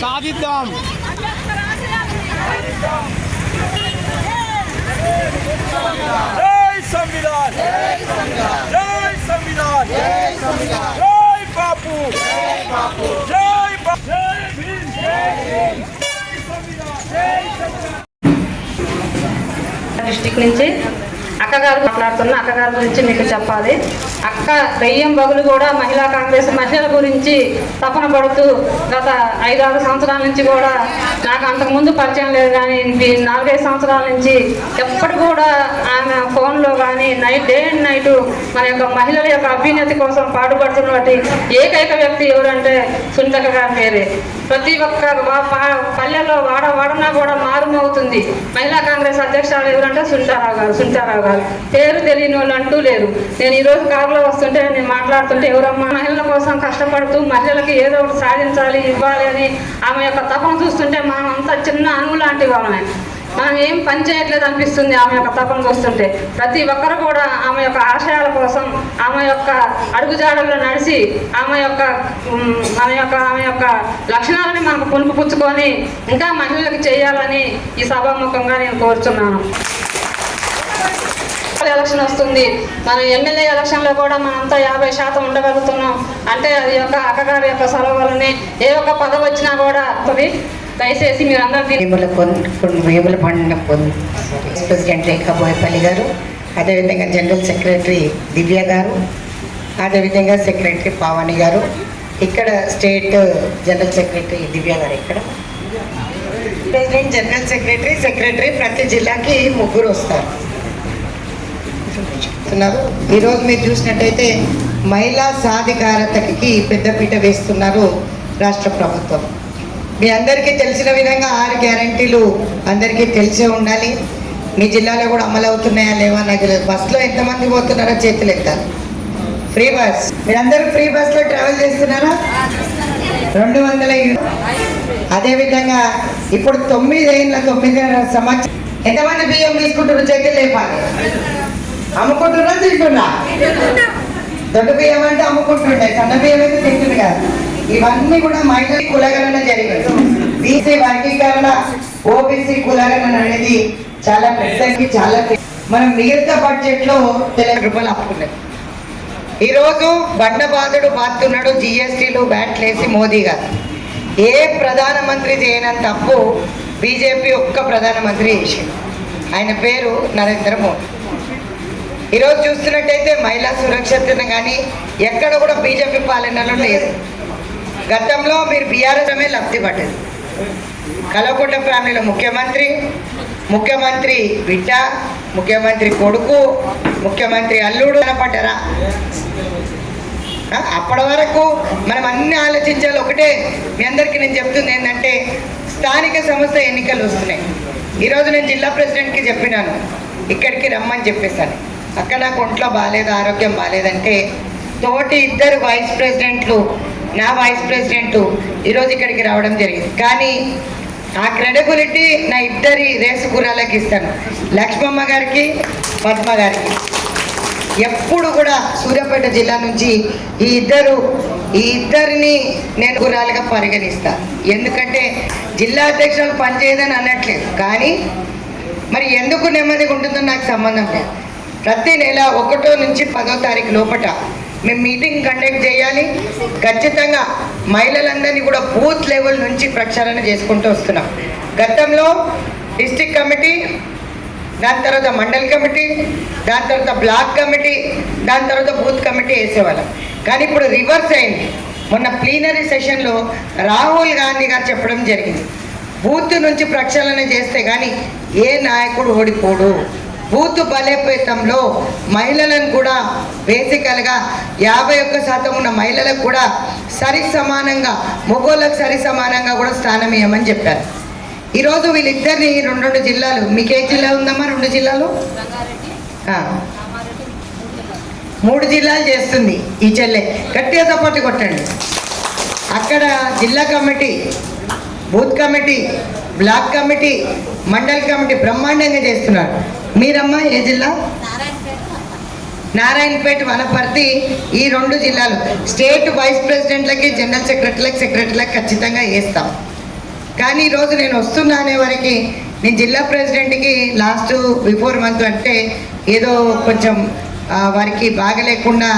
సాధిద్దాం అంబేద్కర్ ఆశయాలని జై సంవిధాన్ జై సంవిధాన్ జై సంవిధాన్ జై సంవిధాన్ జై బాపు జై బాపు జై బాపు జై భీమ్ జై భీమ్ జై సంవిధాన్ జై సంవిధాన్ డిస్టిక్ నుంచి అక్కగారు మాట్లాడుతున్న అక్కగారి గురించి మీకు చెప్పాలి. అక్క దెయ్యం బగులు కూడా మహిళా కాంగ్రెస్ మహిళల గురించి తపన పడుతూ గత ఐదారు సంవత్సరాల నుంచి కూడా నాకు అంతకుముందు పరిచయం లేదు కానీ నాలుగైదు సంవత్సరాల నుంచి ఎప్పటి కూడా ఆమె ఫోన్లో కానీ నైట్ డే అండ్ నైట్ మన యొక్క మహిళల యొక్క అభ్యున్నతి కోసం పాటుపడుతున్నటువంటి ఏకైక వ్యక్తి ఎవరంటే సునీతక్క గారి పేరే. ప్రతి ఒక్క పల్లెల్లో వాడ వాడనా కూడా మారుమవుతుంది. మహిళా కాంగ్రెస్ అధ్యక్షురాలు ఎవరంటే సుంటారావు గారు సుంటారావు గారు. పేరు తెలియని వాళ్ళు అంటూ లేరు. నేను ఈరోజు కారులో వస్తుంటే నేను మాట్లాడుతుంటే ఎవరమ్మా మహిళల కోసం కష్టపడుతూ మహిళలకి ఏదో ఒకటి సాధించాలి ఇవ్వాలి అని ఆమె యొక్క తపన చూస్తుంటే మనం అంత చిన్న అణువు లాంటి వాళ్ళమే మనం ఏం పని చేయట్లేదు అనిపిస్తుంది ఆమె యొక్క తపం చూస్తుంటే ప్రతి ఒక్కరు కూడా ఆమె యొక్క ఆశయాల కోసం ఆమె యొక్క అడుగుజాడల్లో నడిచి ఆమె యొక్క మన యొక్క ఆమె యొక్క లక్షణాలని మనకు పులుపు పుచ్చుకొని ఇంకా మహిళలకు చేయాలని ఈ సభాముఖంగా నేను కోరుచున్నాను. ఎలక్షన్ వస్తుంది. మన ఎమ్మెల్యే ఎలక్షన్లో కూడా మనంతా యాభై శాతం ఉండగలుగుతున్నాం. అంటే అది యొక్క అక్కగారి యొక్క సెలవులని ఏ ఒక్క పదవి వచ్చినా కూడా అది దయచేసి మీరు అందరూ వేముల పొన్ వేముల పండిన వైస్ ప్రెసిడెంట్ రేఖా బోయపల్లి గారు అదేవిధంగా జనరల్ సెక్రటరీ దివ్య గారు అదేవిధంగా సెక్రటరీ పావని గారు ఇక్కడ స్టేట్ జనరల్ సెక్రటరీ దివ్య గారు ఇక్కడ. ప్రెసిడెంట్ జనరల్ సెక్రటరీ సెక్రటరీ ప్రతి జిల్లాకి ముగ్గురు వస్తారు. చెప్తున్నారు ఈరోజు మీరు చూసినట్టయితే మహిళా సాధికారతకి పెద్దపీట వేస్తున్నారు రాష్ట్ర ప్రభుత్వం. మీ అందరికీ తెలిసిన విధంగా ఆరు గ్యారంటీలు అందరికీ తెలిసే ఉండాలి. మీ జిల్లాలో కూడా అమలు అవుతున్నాయా లేవా నాకు తెలియదు. బస్సులో ఎంతమంది పోతున్నారో చేతులు ఎత్తారు ఫ్రీ బస్. మీరందరూ ఫ్రీ బస్లో ట్రావెల్ చేస్తున్నారా? రెండు వందల అదేవిధంగా ఇప్పుడు తొమ్మిది ఏళ్ళ తొమ్మిది సంవత్సరం ఎంతమంది బియ్యం తీసుకుంటున్నారు? చేతులు లేపాలి. అమ్ముకుంటున్నా తింటున్నా. దొడ్డు బియ్యం అంటే అమ్ముకుంటుండే సన్న బియ్యం అయితే తింటుంది కదా. ఇవన్నీ కూడా మహిళల కులగణన జరిగింది బీసీ వర్గీకరణ ఓబీసీ కులగణన అనేది చాలా పెద్దకి చాలా మనం మిగతా బడ్జెట్లో తెలంగాణ రూపాయలు అప్పుకున్నాయి ఈరోజు బండబాధుడు బండ బాతున్నాడు జిఎస్టీలు బ్యాట్లేసి మోదీ గారు. ఏ ప్రధానమంత్రి చేయనంత తప్పు బీజేపీ ఒక్క ప్రధానమంత్రి చేసింది. ఆయన పేరు నరేంద్ర మోడీ ఈరోజు చూస్తున్నట్టయితే మహిళా సురక్షితను కానీ ఎక్కడ కూడా బీజేపీ పాలనలో లేదు. గతంలో మీరు బీఆర్ఎస్మే లబ్ధి పడ్డది. కలవకుంట ఫ్యామిలీలో ముఖ్యమంత్రి ముఖ్యమంత్రి బిడ్డ ముఖ్యమంత్రి కొడుకు ముఖ్యమంత్రి అల్లుడు కనపడ్డారా? అప్పటి వరకు మనం అన్ని ఆలోచించాలి. ఒకటే మీ అందరికీ నేను చెప్తుంది ఏంటంటే స్థానిక సంస్థ ఎన్నికలు వస్తున్నాయి. ఈరోజు నేను జిల్లా ప్రెసిడెంట్కి చెప్పినాను. ఇక్కడికి రమ్మని చెప్పేశాను. అక్క నాకు ఒంట్లో బాగాలేదు ఆరోగ్యం బాగాలేదంటే తోటి ఇద్దరు వైస్ ప్రెసిడెంట్లు నా వైస్ ప్రెసిడెంట్ ఈరోజు ఇక్కడికి రావడం జరిగింది. కానీ ఆ క్రెడిబిలిటీ నా ఇద్దరి రేసు గుర్రాలకి ఇస్తాను. లక్ష్మమ్మ గారికి పద్మ గారికి. ఎప్పుడు కూడా సూర్యాపేట జిల్లా నుంచి ఈ ఇద్దరు ఈ ఇద్దరిని నేను గురాలుగా పరిగణిస్తా. ఎందుకంటే జిల్లా అధ్యక్షులు పనిచేయదని అనట్లేదు. కానీ మరి ఎందుకు నెమ్మదిగా ఉంటుందో నాకు సంబంధం లేదు. ప్రతి నెల ఒకటో నుంచి పదో తారీఖు లోపట మేము మీటింగ్ కండక్ట్ చేయాలి. ఖచ్చితంగా మహిళలందరినీ కూడా బూత్ లెవెల్ నుంచి ప్రక్షాళన చేసుకుంటూ వస్తున్నాం. గతంలో డిస్టిక్ కమిటీ దాని తర్వాత మండల్ కమిటీ దాని తర్వాత బ్లాక్ కమిటీ దాని తర్వాత బూత్ కమిటీ వేసేవాళ్ళం. కానీ ఇప్పుడు రివర్స్ అయింది. మొన్న ప్లీనరీ సెషన్లో రాహుల్ గాంధీ గారు చెప్పడం జరిగింది. బూత్ నుంచి ప్రక్షాళన చేస్తే కానీ ఏ నాయకుడు ఓడిపోడు. బూత్ బలోపేతంలో మహిళలను కూడా బేసికల్గా యాభై ఒక్క శాతం ఉన్న మహిళలకు కూడా సరి సమానంగా మొగోళ్ళకు సరి సమానంగా కూడా స్థానం ఇవ్వమని చెప్పారు. ఈరోజు వీళ్ళిద్దరిని రెండు రెండు జిల్లాలు మీకే జిల్లా ఉందమ్మా రెండు జిల్లాలు? మూడు జిల్లాలు చేస్తుంది ఈ చెల్లె. గట్టిగా సపోర్ట్ కొట్టండి. అక్కడ జిల్లా committee booth committee block committee mandal committee బ్రహ్మాండంగా చేస్తున్నారు. మీరమ్మా ఏ జిల్లా? నారాయణపేట వనపర్తి. ఈ రెండు జిల్లాలు స్టేట్ వైస్ ప్రెసిడెంట్లకి జనరల్ సెక్రటరీలకు సెక్రటరీలకు ఖచ్చితంగా వేస్తాం. కానీ ఈరోజు నేను వస్తున్నా అనే వరకు నేను జిల్లా ప్రెసిడెంట్కి లాస్ట్ బిఫోర్ మంత్ అంటే ఏదో కొంచెం వారికి బాగలేకుండా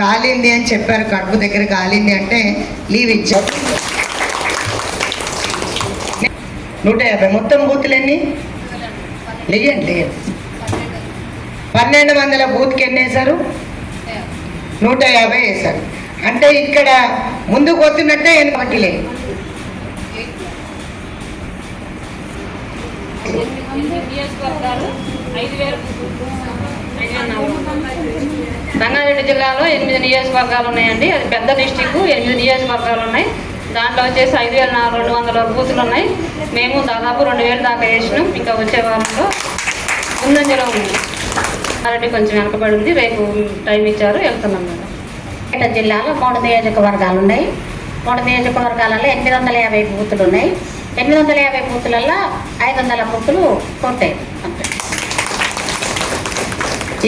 కాలింది అని చెప్పారు కడుపు దగ్గర కాలింది అంటే లీవ్ ఇచ్చారు. నూట యాభై. మొత్తం బూతులన్నీ లేయండి లేయండి పన్నెండు వందల బూత్కి ఎన్ని వేశారు? నూట యాభై వేశారు. అంటే ఇక్కడ ముందుకు వస్తున్నట్టే వెనకటి లేదు ఐదు రంగారెడ్డి జిల్లాలో ఎనిమిది నియోజకవర్గాలు ఉన్నాయండి. అది పెద్ద డిస్టిక్ ఎనిమిది నియోజకవర్గాలు ఉన్నాయి. దాంట్లో వచ్చేసి ఐదు వేల నాలుగు రెండు వందల బూతులు ఉన్నాయి. మేము దాదాపు రెండు వేలు దాకా వేసినాం. ఇంకా వచ్చే వారంలో ముందంజలో ఉంది. రంగారెడ్డి కొంచెం వెనకబడి ఉంది. రేపు టైం ఇచ్చారు. వెళ్తున్నాం మేడం. పేట జిల్లాలో మూడు నియోజకవర్గాలు ఉన్నాయి. మూడు నియోజకవర్గాలలో ఎనిమిది వందల యాభై బూతులు ఉన్నాయి. ఎనిమిది వందల యాభై బూతులలో ఐదు వందల బూతులు కొట్టాయి అంతే.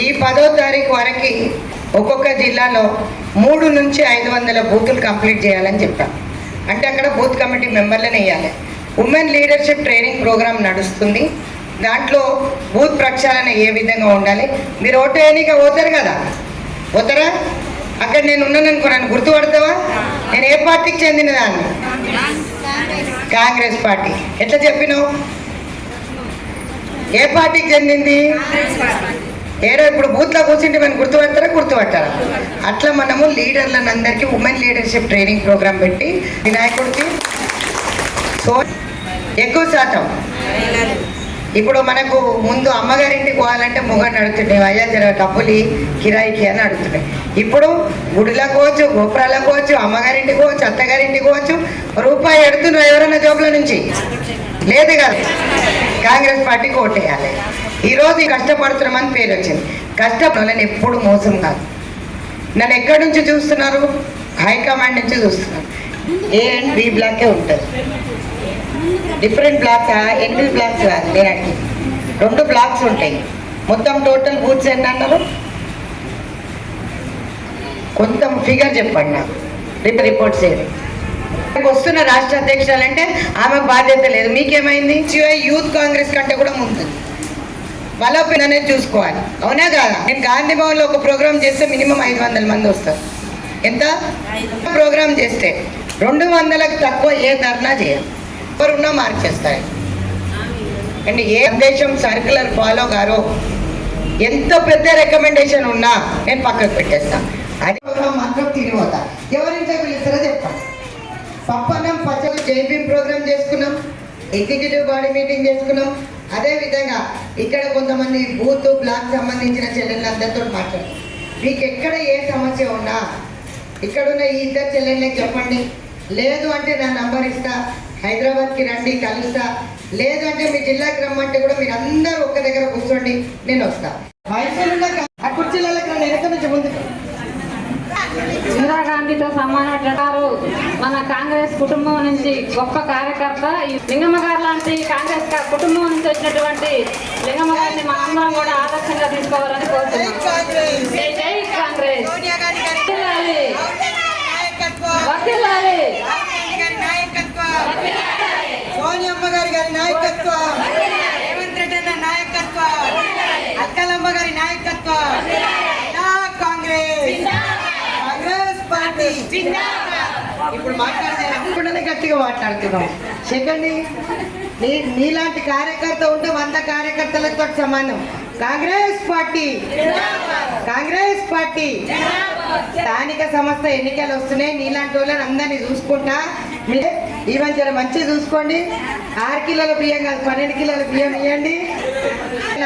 ఈ పదో తారీఖు వరకు ఒక్కొక్క జిల్లాలో మూడు నుంచి ఐదు వందల బూతులు కంప్లీట్ చేయాలని చెప్పాం అంటే అక్కడ బూత్ కమిటీ మెంబర్లను వేయాలి. ఉమెన్ లీడర్షిప్ ట్రైనింగ్ ప్రోగ్రామ్ నడుస్తుంది. దాంట్లో బూత్ ప్రక్షాళన ఏ విధంగా ఉండాలి? మీరు ఓటు వేయనీక పోతారు కదా. పోతారా? అక్కడ నేను ఉన్నాను అనుకో నన్ను గుర్తుపడతావా? నేను ఏ పార్టీకి చెందిన దాన్ని? Congress party. ఎట్లా చెప్పినావు? ఏ పార్టీకి చెందింది? ఏదో ఇప్పుడు బూత్లో కూర్చుంటే మనం గుర్తుపడతారా? గుర్తుపట్టారా అట్లా మనము లీడర్లను అందరికీ ఉమెన్ లీడర్షిప్ ట్రైనింగ్ ప్రోగ్రామ్ పెట్టి వినాయకుడికి సో ఎక్కువ శాతం. ఇప్పుడు మనకు ముందు అమ్మగారింటికి పోవాలంటే మొగని అడుగుతుండే అయ్యా జర డబ్బులు కిరాయికి అని అడుగుతుండే. ఇప్పుడు గుడిలో కోవచ్చు గోపురాలకు పోవచ్చు అమ్మగారింటికి పోవచ్చు అత్తగారింటికి పోవచ్చు రూపాయి ఎడుతున్నారు ఎవరైనా జోబుల నుంచి? లేదు కదా. కాంగ్రెస్ పార్టీకి ఓటేయాలి. ఈరోజు కష్టపడుతున్నామని పేరు వచ్చింది. కష్టపడాలని ఎప్పుడు మోసం కాదు. నన్ను ఎక్కడి నుంచి చూస్తున్నారు? హైకమాండ్ నుంచి చూస్తున్నారు. ఏ అండ్ బి బ్లాకే ఉంటుంది. డిఫరెంట్ బ్లాక్స్ ఎనిమిది బ్లాక్స్ కాదు. నేను రెండు బ్లాక్స్ ఉంటాయి. మొత్తం టోటల్ బూత్స్ ఎన్ని అన్నారు కొంత ఫిగర్ చెప్పండి నాకు. రేపు రిపోర్ట్స్ ఏది వస్తున్న రాష్ట్ర అధ్యక్షురాలు అంటే ఆమె బాధ్యత లేదు. మీకేమైంది? యూత్ కాంగ్రెస్ కంటే కూడా ముందు. బలోపేన్ అనేది చూసుకోవాలి. అవునా కాదా? నేను గాంధీ భవన్లో ఒక ప్రోగ్రామ్ చేస్తే మినిమం ఐదు వందల మంది వస్తారు. ఎంత? ప్రోగ్రామ్ చేస్తే రెండు వందలకు తక్కువ ఏ ధర్నా చేయాలి ఎవరున్నా మార్క్ చేస్తారు. అండ్ ఏ సందేశం సర్కులర్ ఫాలో గారో ఎంత పెద్ద రికమెండేషన్ ఉన్నా నేను పక్కకు పెట్టేస్తాను అది మాత్రం మాత్రం తిరిగిపోతా ఎవరింట్లో పిలుస్తారో చెప్పండి. పప్పన్నం పచ్చడి జైబీ ప్రోగ్రామ్ చేసుకున్నాం. ఎగ్జిక్యూటివ్ బాడీ మీటింగ్ చేసుకున్నాం. అదేవిధంగా ఇక్కడ కొంతమంది బూత్ బ్లాక్ సంబంధించిన చెల్లెళ్ళందరితో మాట్లాడారు మీకు ఎక్కడ ఏ సమస్య ఉన్నా ఇక్కడ ఉన్న ఈ ఇద్దరు చెల్లెళ్ళకి చెప్పండి. లేదు అంటే నా నంబర్ ఇస్తా హైదరాబాద్కి రండి కలుస్తా. లేదు అంటే మీ జిల్లాకి రమ్మంటే కూడా మీరు అందరూ ఒక్క దగ్గర కూర్చోండి నేను వస్తా. వయసులో ఆ కుర్చీలకు నన్ను వెనక నుంచి ముందుకు ఇందిరాగాంధీతో సమానగారు మన కాంగ్రెస్ కుటుంబం నుంచి గొప్ప కార్యకర్త ఈ లింగమ్మ గారు లాంటి కాంగ్రెస్ కుటుంబం నుంచి వచ్చినటువంటి లింగమ్మ గారిని మనందరం కూడా ఆదర్శంగా తీసుకోవాలని కోరుతున్నాం. సోనియమ్మ గారి గారి నాయకత్వం రేవంత్ రెడ్డి అన్న నాయకత్వం అక్కలమ్మ గారి నాయకత్వం నా కాంగ్రెస్ కాంగ్రెస్ పార్టీ ఇప్పుడు మాట్లాడుతున్నాం గట్టిగా మాట్లాడుతున్నాం. చెప్పండి. నీ నీలాంటి కార్యకర్త ఉంటే వంద కార్యకర్తలతో సమానం. Congress party. Congress party. స్థానిక సంస్థ ఎన్నికలు వస్తున్నాయి. నీలాంటి వాళ్ళని అందరినీ చూసుకుంటా. ఈవెన్ జర మంచిగా చూసుకోండి. ఆరు కిలోల బియ్యం కాదు పన్నెండు కిలోల బియ్యం ఇవ్వండి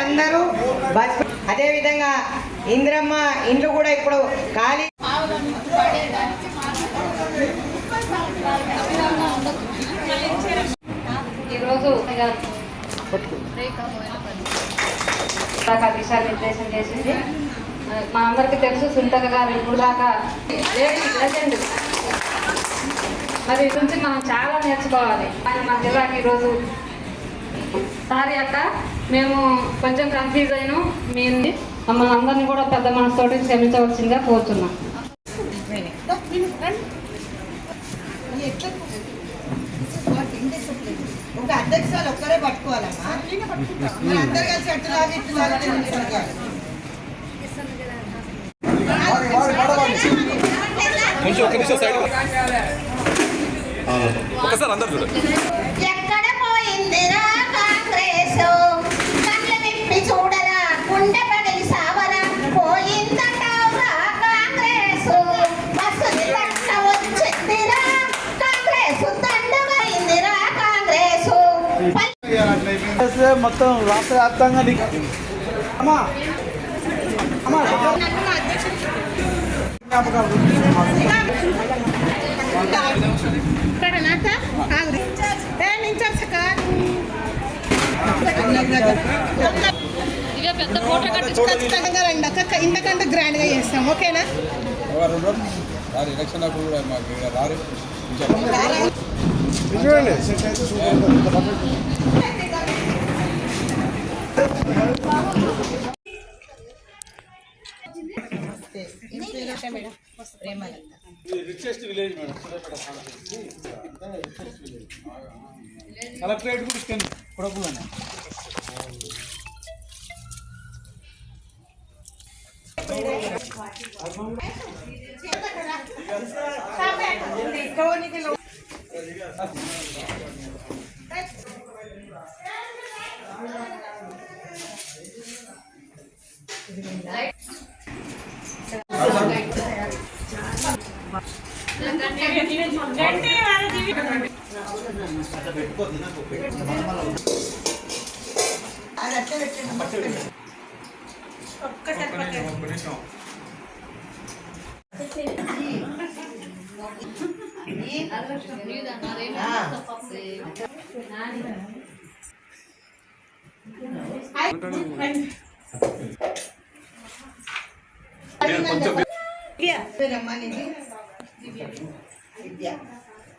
అందరూ బస్ అదేవిధంగా ఇంద్రమ్మ ఇండ్లు కూడా ఇప్పుడు ఖాళీ ఈరోజు దాకా దిశానిర్దేశం చేసింది మా అందరికి తెలుసు సుంటక గారు ఇప్పుడు దాకా లేడీ మరి ఇది నుంచి మనం చాలా నేర్చుకోవాలి కానీ మా జిల్లాకి ఈరోజు సారీ అక్క మేము కొంచెం కన్ఫ్యూజ్ అయినాం మీ మమ్మల్ని అందరినీ కూడా పెద్ద మనసుతోటి క్షమించవలసిందిగా కోరుతున్నాం ఒక అధ్యక్షులు ఒక్కరే పట్టుకోవాలమ్మా మరి అందరు కలిసి అట్టులాగా ఇట్టులాగా తిరుగుతారు. కొంచెం ఒక నిమిషం సైడ్ ఒకసారి అందరు చూడండి. ఎక్కడ పోయిందిరా కాంగ్రెస్? చేస్తే మొత్తం రాష్ట్ర వ్యాప్తంగా నీకు అమ్మా అమ్మా ఇక పెద్ద ఫోటో కట్టి ఖచ్చితంగా రండి అక్క ఇంతకంటే గ్రాండ్గా చేస్తాం ఓకేనా ఎలక్షన్ అప్పుడు కూడా మాకు రారు రిచెస్ట్ విలేజ్ మేడం కలెక్టరేట్ కూడా ఇస్తాను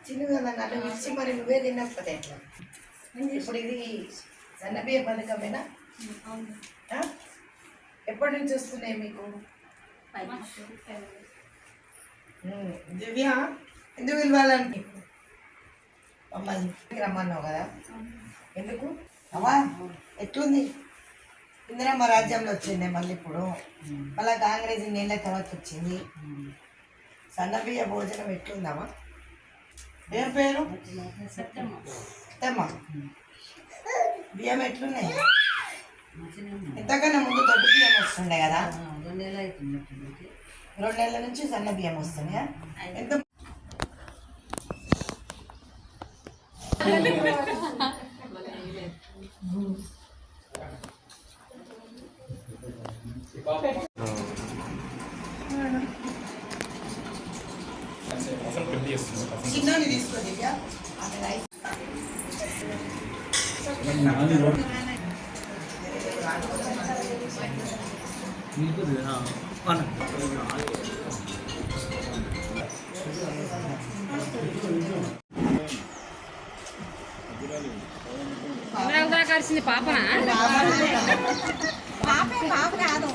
చిన్నగా ఇచ్చి మరి నువ్వే తినకపోతే ఎట్లా ఇప్పుడు ఇది సన్నబియ్య పథకమేనా? ఎప్పటి నుంచి వస్తున్నాయి మీకు? దివ్య ఎందుకు పిలవాలని మమ్మల్ని రమ్మన్నావు కదా? ఎందుకు? అవా ఎట్లుంది? ఇందిరమ్మ రాజ్యంలో వచ్చింది మళ్ళీ ఇప్పుడు. మళ్ళా కాంగ్రెస్ నీళ్ళ తర్వాత వచ్చింది. సన్నబియ్య భోజనం ఎట్లుందమ్మా ఏం పేరు? బియ్యం ఎట్లున్నాయి? ఇంతకన్నా ముందు దొడ్డు బియ్యం వస్తుండే కదా. రెండు నెలల నుంచి సన్న బియ్యం వస్తున్నాయా? ఎంత చిన్నోని తీసుకో దివ్య ఆమె రైస్ ఎవరెవరు చేయాల్సింది పాపనా? పాప కాదు.